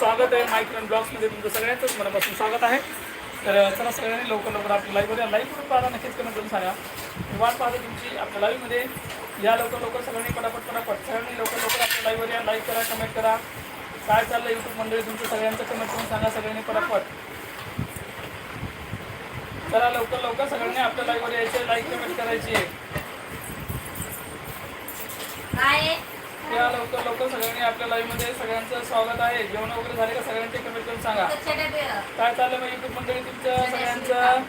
स्वागत आहे मायक्रन ब्लॉग्समध्ये तुमचं सगळ्यांचंच मनापासून स्वागत आहे. तर चला सगळ्यांनी लवकर लवकर आपल्या लाईव्हवर या. लाईव्ह करून पाहता नक्कीच कमेंट करून सांगा. मी वाट पाहतो तुमची आपल्या लाईव्हमध्ये या लवकर लवकर सगळ्यांनी पटापट पटापट. सगळ्यांनी लवकर लवकर आपल्या लाईव्हवर या. लाईक करा कमेंट करा. काय चाललं यूट्यूब मंडळी? तुमचं सगळ्यांचं कमेंट करून सांगा सगळ्यांनी पटापट. चला लवकर लवकर सगळ्यांनी आपल्या लाईव्हवर यायचे. लाईक कमेंट करायची. आहे या लवकर लवकर सगळ्यांनी आपल्या लाईव्हमध्ये सगळ्यांचं स्वागत आहे. जेवण वगैरे झाले का सगळ्यांचे? कमेंट करून सांगा. काय चाललं मग युट्यूब मंडळी तुमचं? सगळ्यांचं?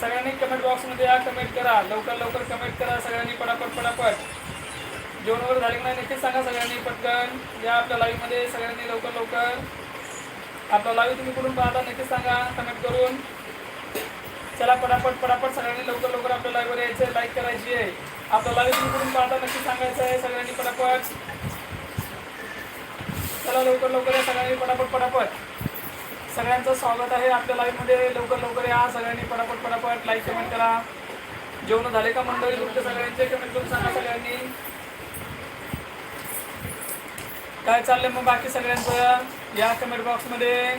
सगळ्यांनी कमेंट बॉक्समध्ये या कमेंट करा. लवकर लवकर कमेंट करा सगळ्यांनी पटापट पटापट. जेवण वगैरे झाले की नाही नक्कीच सांगा सगळ्यांनी पटकन. या आपल्या लाईव्हमध्ये सगळ्यांनी लवकर लवकर. आपला लाईव्ह तुम्ही कुठून पाहता नक्कीच सांगा. कमेंट करून. चला पटापट पटापट सगळ्यांनी लवकर लवकर आपल्या लाईव्हवर यायचं. लाईक करायची आहे आपल्याला लाईव्ह तुम्ही पाहता नक्की सांगायचं आहे. सगळ्यांनी पटापट. चला लवकर लवकर या सगळ्यांनी पटापट पटापट. सगळ्यांचं स्वागत आहे आपल्या लाईव्हमध्ये लवकर लवकर या. सगळ्यांनी पटापट पटापट लाईक कमेंट करा. जेवण झाले का मंडळी? तुमच्या सगळ्यांचे कमेंट करून सांगा सगळ्यांनी. काय चाललंय मग बाकी सगळ्यांचं? या कमेंट बॉक्समध्ये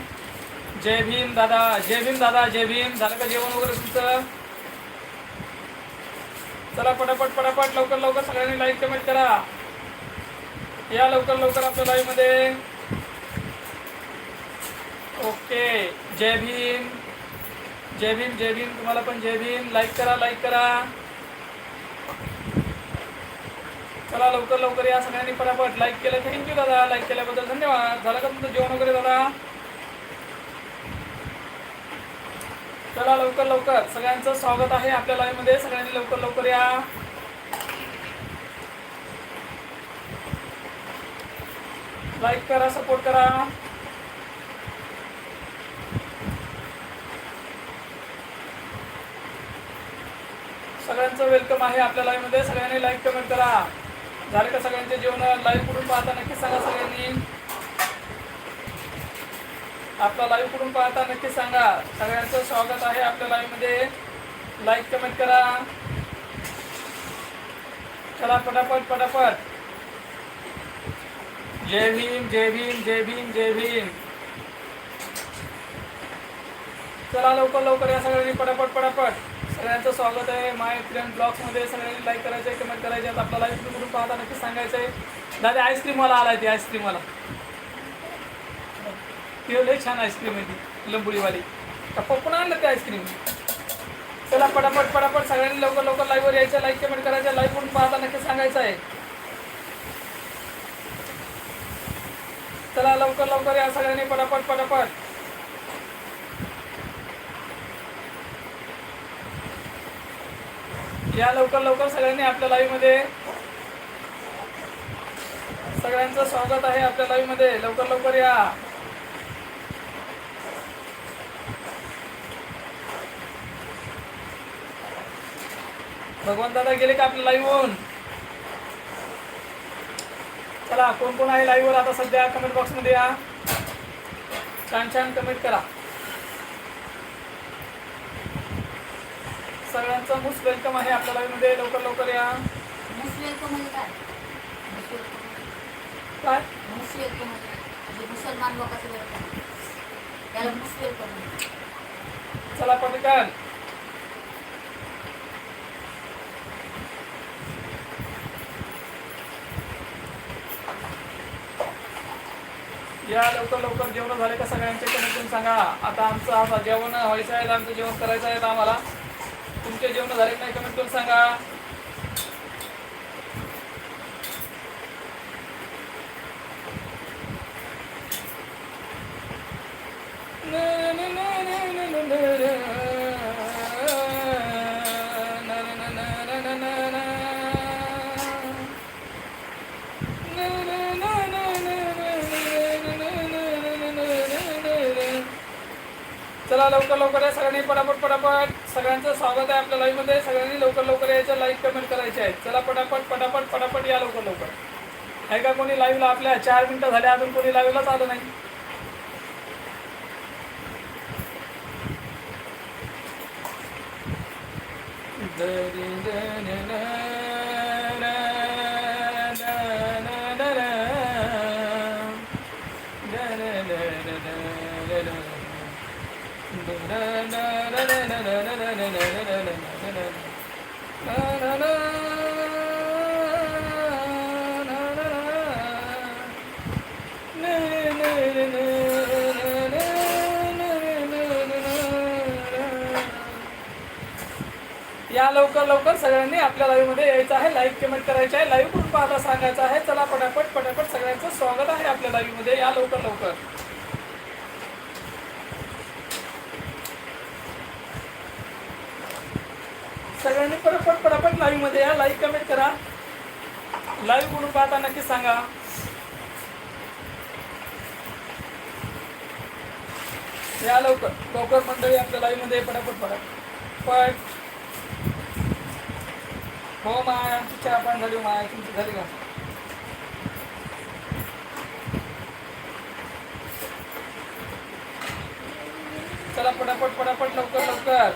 जय भीम दादा. जय भीम दादा. जय भीम. झालं का जेवण वगैरे तुमचं? चला पटापट पटापट लवकर लवकर सगळ्यांनी लाईक कमेंट करा या लवकर लवकर आपल्या लाईव्हमध्ये. ओके जय भीम. जय भीम जय भीम. तुम्हाला पण जय भीम. लाईक करा लाईक करा. चला लवकर लवकर या सगळ्यांनी पटापट. लाईक केलं. थँक्यू दादा. लाईक केल्याबद्दल धन्यवाद. झालं का तुमचं जेवण वगैरे दादा? चला लवकर लवकर. सगळ्यांचं स्वागत आहे आपल्या लाईव्हमध्ये. सगळ्यांनी लवकर लवकर या. लाईक करा सपोर्ट करा. सगळ्यांचं वेलकम आहे आपल्या लाईव्हमध्ये. सगळ्यांनी लाईक कमेंट करा. झाले का सगळ्यांचे जेवण लाईव्ह कुठून पाहता? नक्की सांगा सगळ्यांनी. आपला लाईव्ह कुठून पाहता नक्की सांगा. सगळ्यांचं स्वागत आहे आपल्या लाईव्हमध्ये लाईक कमेंट करा. चला पटापट पटापट. जय भीम जय भीम जय भीम जय भीम. चला लवकर लवकर या सगळ्यांनी पटापट पटापट. सगळ्यांचं स्वागत आहे. माय फ्रेंड ब्लॉग्समध्ये सगळ्यांनी लाईक करायचं आहे कमेंट करायचे आपला लाईव्ह कुठून पाहता नक्की सांगायचं आहे दादा आईस्क्रीम मला आलाय ती आईस्क्रीम मला ती लई छान आईस्क्रीम आहे ती लंबुळीवाली का पप्पून आणलं ते आईस्क्रीम चला पटापट पटापट सगळ्यांनी लवकर लवकर लाईव्हवर यायचं लाईक कमेंट करायचं लाईव्ह म्हणून पाहता नक्की सांगायचं आहे. चला लवकर लवकर या सगळ्यांनी पटापट पटापट. या लवकर लवकर सगळ्यांनी आपल्या लाईव्हमध्ये. सगळ्यांचं स्वागत आहे आपल्या लाईव्हमध्ये. लवकर लवकर या. भगवान दादा गेले का आपल्या लाईव्ह होऊन चला कोण कोण आहे लाईव्ह वर? आता सध्या कमेंट बॉक्समध्ये या. छान छान कमेंट करा. सगळ्यांचं मोस्ट वेलकम आहे आपल्या लाईव्हमध्ये. लवकर लवकर या. म्हणजे काय? काय? मुस्लिम म्हणजे मुसलमान लोकांचं वेलकम त्याला मुस्लिम चला पटकन. या लवकर लवकर जेवण झाले का सगळ्यांचे कमेंट सांगा. आता आमचं आता जेवण व्हायचं आहे आमचं जेवण करायचं आहे आम्हाला. तुमचे जेवण झाले नाही कमेंट करून सांगा. न. लवकर लवकर या सगळ्यांनी पटापट पटापट. सगळ्यांचं स्वागत आहे आपल्या लाईव्हमध्ये. सगळ्यांनी लवकर लवकर यायचं लाईक कमेंट करायचे आहेत. चला पटापट पटापट पटापट या लवकर लवकर. आहे का कोणी लाईव्हला आपल्या चार मिनिटं झाले अजून कोणी लाईव्हलाच आलं नाही. दरी दरी ना ना या लवकर लवकर सगळ्यांनी आपल्या लाईव्हमध्ये यायचं आहे. लाईव्ह कमेंट करायचं आहे. लाईव्ह करून पाहता सांगायचं आहे? चला पटापट पटापट सगळ्यांचं स्वागत आहे आपल्या लाईव्हमध्ये या लवकर लवकर. सगळ्यांनी पटापट पटापट लाईव्हमध्ये या लाईक कमेंट करा. लाईव्ह करून पाहता नक्की सांगा. या लवकर लवकर मंडळी आपल्या लाईव्हमध्ये पटापट पटापट हो माय आमची चहा पण झाली हो माय तुमची झाली का? चला पटापट पटापट लवकर लवकर.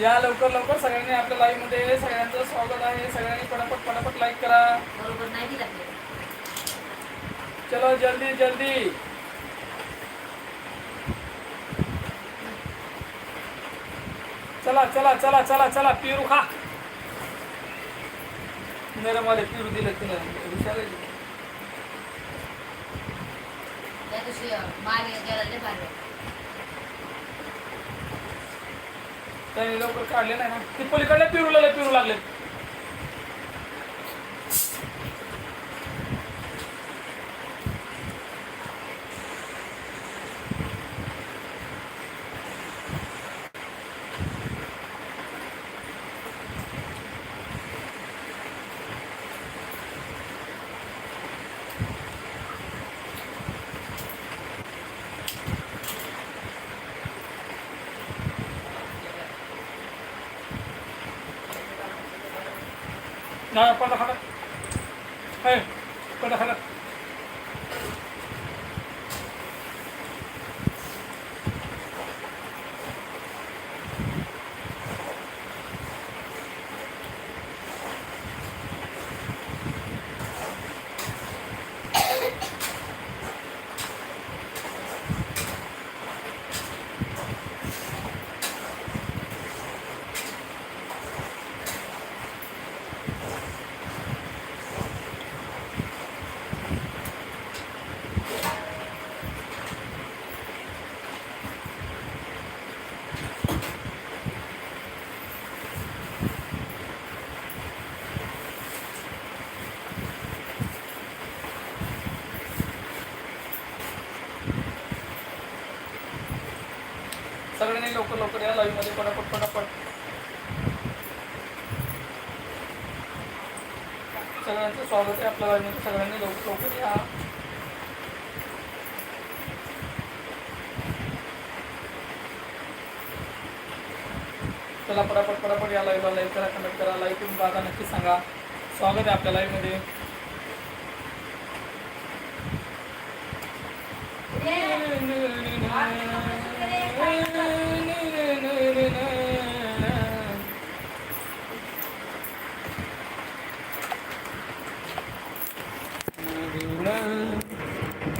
या लवकर लवकर सगळ्यांनी आपल्या लाईव्हमध्ये सगळ्यांचं स्वागत आहे. सगळ्यांनी पटापट पटापट लाईक करा. बरोबर नाही दिला. चलो जल्दी जल्दी. चला चला चला चला चला पिरू खा. मेरा मला पिरू दिलं तिने हुशार आहे ती. त्या दिवशी मागे गेला लय भारी. त्यांनी लवकर काढले नाही ना. ते पलीकडल्या पिरूला लय पिरू लागले नाही पडदा खाला हे पडदा खाला सगळ्यांनी लवकर लवकर या लाईव्हमध्ये पटापट पटापट. सगळ्यांचं स्वागत आहे आपल्या लाईव्ह सगळ्यांनी लवकर लवकर या. चला पटापट पटापट या लाईव्हला लाईव्ह करा कमेंट करा. लाईव्ह करून बघा नक्की सांगा. स्वागत आहे आपल्या लाईव्हमध्ये.